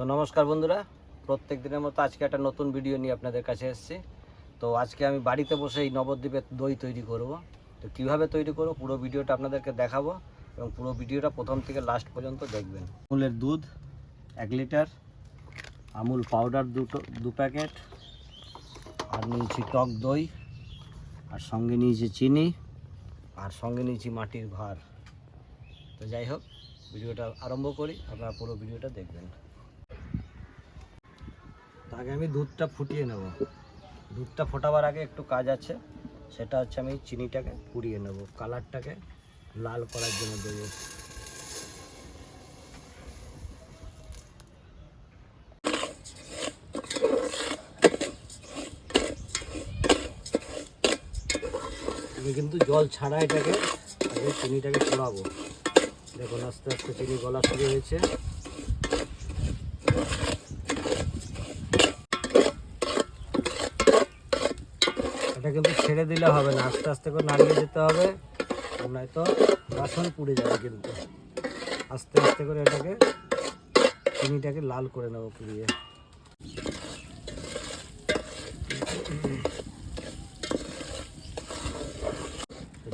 তো নমস্কার বন্ধুরা, প্রত্যেক দিনের মতো আজকে একটা নতুন ভিডিও নিয়ে আপনাদের কাছে এসেছি। তো আজকে আমি বাড়িতে বসে এই নবদ্বীপের দই তৈরি করব। তো কীভাবে তৈরি করব পুরো ভিডিওটা আপনাদেরকে দেখাবো এবং পুরো ভিডিওটা প্রথম থেকে লাস্ট পর্যন্ত দেখবেন। আমুলের দুধ, এক লিটার, আমুল পাউডার দুটো, দু প্যাকেট, আর নিয়েছি টক দই, আর সঙ্গে নিয়েছি চিনি, আর সঙ্গে নিয়েছি মাটির ভার। তো যাই হোক, ভিডিওটা আরম্ভ করি, আপনারা পুরো ভিডিওটা দেখবেন। আগে আমি দুধটা ফুটিয়ে নেব। দুধটা ফোটাবার আগে একটু কাজ আছে, সেটা হচ্ছে আমি চিনিটাকে পুড়িয়ে নেব। কালারটাকে লাল করার জন্য দেবো। আমি কিন্তু জল ছাড়া এটাকে, আগে চিনিটাকে পোড়াবো দেখুন, আস্তে আস্তে চিনি গলা শুরু হয়েছে। কিন্তু ছেড়ে দিলে হবে না। আস্তে আস্তে করে নাড়িয়ে যেতে হবে। নয়তো বাসন পুড়ে যাবে কিন্তু। আস্তে আস্তে করে এটাকে, চিনিটাকে লাল করে নেব পুড়িয়ে।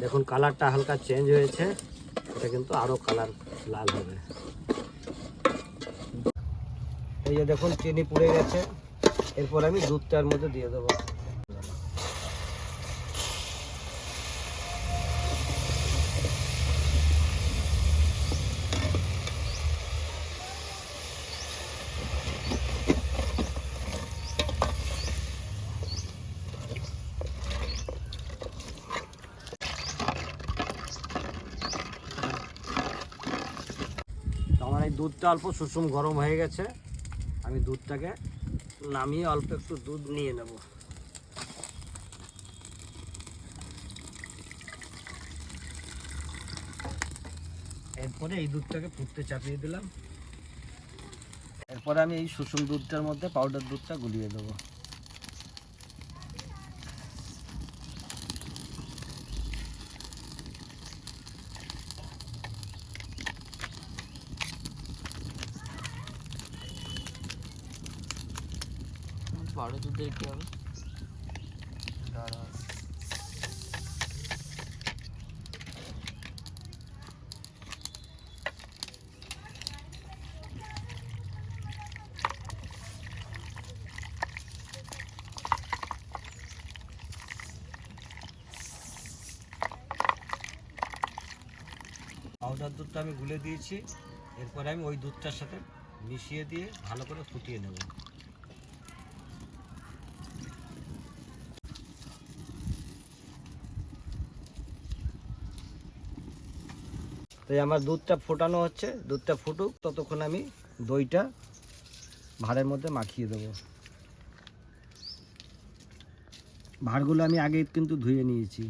দেখুন কালারটা হালকা চেঞ্জ হয়েছে। এটা কিন্তু আরও কালার লাল হবে। এই যে দেখুন, চিনি পুড়ে গেছে। এরপর আমি দুধটার মধ্যে দিয়ে দেবো। দুধটা অল্প সুষম গরম হয়ে গেছে। আমি দুধটাকে নামিয়ে অল্প একটু দুধ নিয়ে নেব। এরপরে এই দুধটাকে ফুটতে চাপিয়ে দিলাম। এরপরে আমি এই সুষম দুধটার মধ্যে পাউডার দুধটা গুলিয়ে দেবো। বড় দুধের কি হবে? পাউডার দুধটা আমি গুলে দিয়েছি। এরপরে আমি ওই দুধটার সাথে মিশিয়ে দিয়ে ভালো করে ফুটিয়ে নেব। তো এই আমার দুধটা ফোটানো হচ্ছে, দুধটা ফুটুক, ততক্ষণ আমি দইটা ভাড়ের মধ্যে মাখিয়ে দেবো। ভাড়গুলো আমি আগে কিন্তু ধুয়ে নিয়েছি।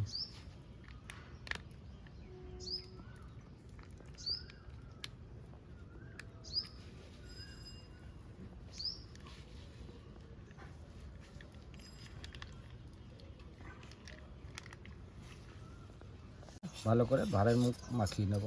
ভালো করে ভাড়ের মুখ মাখিয়ে নেব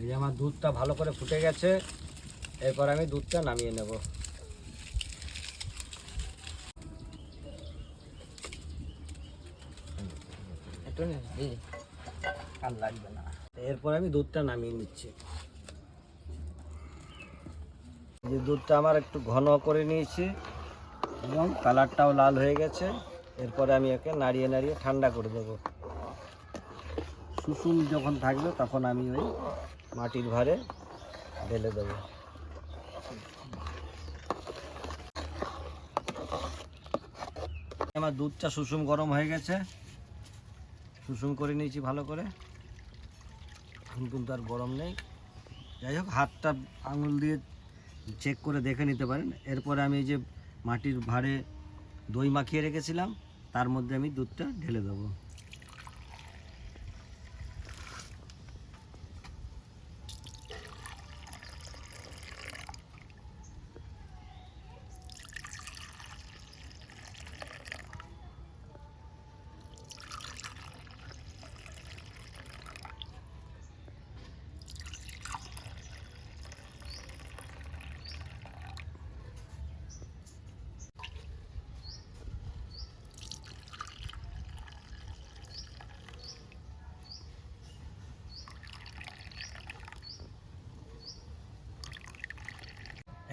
এই যে আমার দুধটা ভালো করে ফুটে গেছে এরপর আমি দুধটা নামিয়ে নেব। নে, এই যে। আর লাগবে না। এরপর আমি দুধটা নামিয়ে নিচ্ছি। যে দুধটা আমার একটু ঘন করে নিয়েছি এবং কালারটাও লাল হয়ে গেছে। এরপরে আমি একে নাড়িয়ে নাড়িয়ে ঠান্ডা করে দেবো। সুসুম যখন থাকবে তখন আমি ওই মাটির ভারে ঢেলে দেবো। আমার দুধটা সুষুম গরম হয়ে গেছে। সুষুম করে নিয়েছি ভালো করে। এখন কিন্তু আর গরম নেই। যাই হোক, হাতটা আঙুল দিয়ে চেক করে দেখে নিতে পারেন। এরপরে আমি এই যে মাটির ভাড়ে দই মাখিয়ে রেখেছিলাম, তার মধ্যে আমি দুধটা ঢেলে দেবো।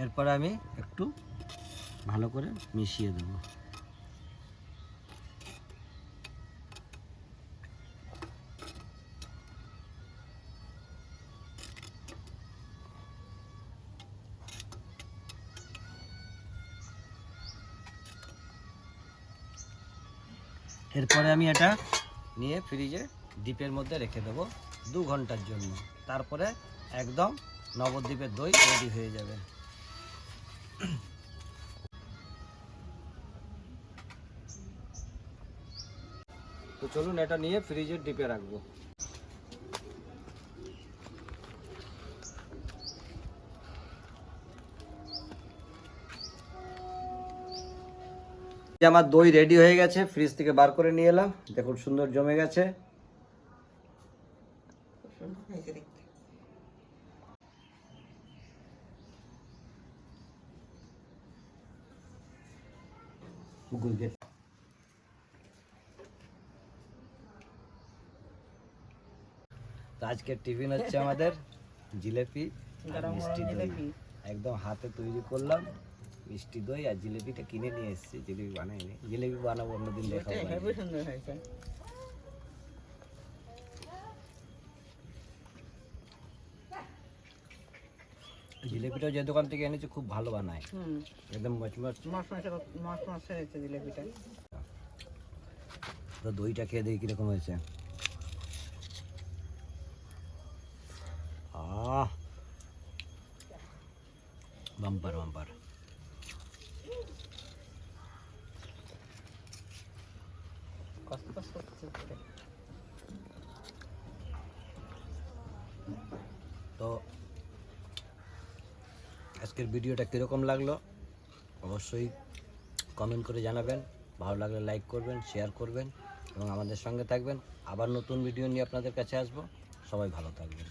এরপরে আমি একটু ভালো করে মিশিয়ে দেবো। এরপরে আমি এটা নিয়ে ফ্রিজে ডিপের মধ্যে রেখে দেবো দু ঘণ্টার জন্য। তারপরে একদম নবদ্বীপের দই রেডি হয়ে যাবে। তো চলুন এটা নিয়ে ফ্রিজের ডিপে রাখব। আমার দই রেডি হয়ে গেছে ফ্রিজ থেকে বার করে নিয়ে এলাম। দেখুন, সুন্দর জমে গেছে। গুগল গেট তো আজকের টিফিন হচ্ছে আমাদের জিলেপি আর মিষ্টি দই। একদম হাতে তৈরি করলাম মিষ্টি দই আর জিলেপিটা কিনে নিয়ে এসেছি। জিলেপি বানাইনি। জিলেপি বানাবো অন্যদিন দেখাবো জিলেপিটাও যে দোকান থেকে এনেছি খুব ভালো বানায়। হুম। একদম মাছ হয়েছে জিলেপিটা। তো দইটা খেয়ে দেখি কীরকম হয়েছে। আহ! Bumper bumper. কষ্ট কষ্ট আজকের ভিডিওটা কীরকম লাগল, অবশ্যই কমেন্ট করে জানাবেন। ভালো লাগলে লাইক করবেন শেয়ার করবেন এবং আমাদের সঙ্গে থাকবেন। আবার নতুন ভিডিও নিয়ে আপনাদের কাছে আসব। সবাই ভালো থাকবেন।